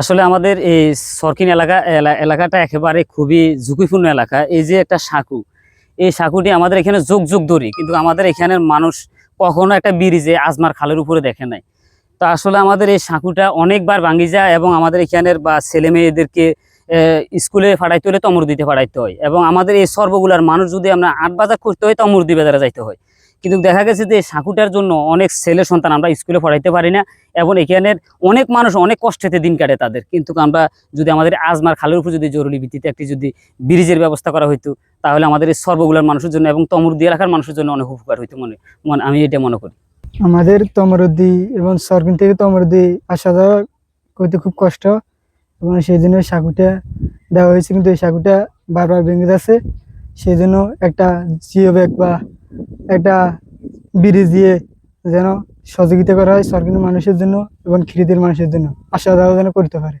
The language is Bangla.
আসলে আমাদের এই সরকিন এলাকা, এলা- এলাকাটা একেবারে খুবই ঝুঁকিপূর্ণ এলাকা। এই যে একটা সাঁকু, এই সাঁকুটি আমাদের এখানে যুগ যুগ ধরি, কিন্তু আমাদের এখানের মানুষ কখনো একটা ব্রিজে আজমার খালের উপরে দেখে নাই। তো আসলে আমাদের এই সাঁকুটা অনেকবার ভাঙি যায় এবং আমাদের এখানের বা ছেলে মেয়েদেরকে স্কুলে পাঠাইতে হলে তমর দিতে পাঠাইতে হয়। এবং আমাদের এই সর্বগুলার মানুষ যদি আমরা আট বাজার করতে হয়, তমর দ্বারা যাইতে হয়। কিন্তু দেখা গেছে যে সাঁকুটার জন্য অনেক ছেলে সন্তান আমরা স্কুলে পড়াইতে পারি না এবং এখানের অনেক মানুষ অনেক কষ্টেতে দিন কাটে তাদের। কিন্তু আমরা যদি আমাদের আজমার খালের উপর যদি জরুরি ভিত্তিতে একটি যদি ব্রিজের ব্যবস্থা করা হইতো, তাহলে আমাদের সর্বগুলার মানুষের জন্য এবং তমরুদ্দি এলাকার মানুষের জন্য অনেক উপকার হইতো মনে মনে, আমি এটা মনে করি। আমাদের তমরুদ্দি এবং সরকিন থেকে তমরুদ্দি আসা যাওয়া করতে খুব কষ্ট এবং সেই জন্য সাঁকুটা দেওয়া হয়েছে, কিন্তু এই সাঁকুটা বারবার ভেঙে যাচ্ছে। সেই জন্য একটা জিও ব্যাগ বা একটা ব্রিজ দিয়ে যেন সহযোগিতা করা হয় সরকারি মানুষের জন্য এবং খিরিদের মানুষের জন্য। আশা দাওয়া যেন করতে পারে।